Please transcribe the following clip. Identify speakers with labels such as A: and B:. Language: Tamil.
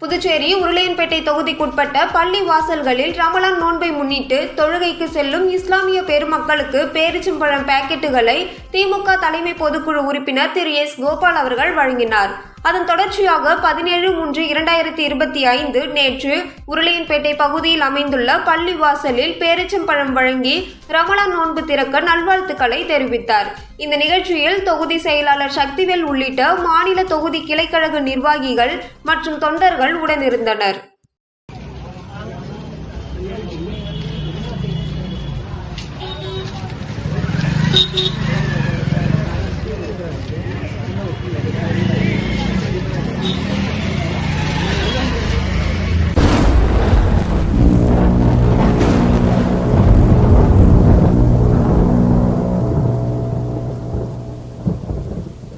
A: புதுச்சேரி உருளையன்பேட்டை தொகுதிக்குட்பட்ட பள்ளி வாசல்களில் ரமலான் நோன்பை முன்னிட்டு தொழுகைக்கு செல்லும் இஸ்லாமிய பெருமக்களுக்கு பேரிச்சம்பழம் பாக்கெட்டுகளை திமுக தலைமை பொதுக்குழு உறுப்பினர் திரு எஸ் கோபால் அவர்கள் வழங்கினார். அதன் தொடர்ச்சியாக பதினேழு மூன்று இரண்டாயிரத்தி இருபத்தி ஐந்து நேற்று உருளையன்பேட்டை பகுதியில் அமைந்துள்ள பள்ளி வாசலில் பேரிச்சம்பழம் வழங்கி ரமலான் நோன்பு திறக்க நல்வாழ்த்துக்களை தெரிவித்தார் இந்த நிகழ்ச்சியில் தொகுதி செயலாளர் சக்திவேல் உள்ளிட்ட மாநில தொகுதி கிளைக்கழக நிர்வாகிகள் மற்றும் தொண்டர்கள் உடனிருந்தனர் Thank you.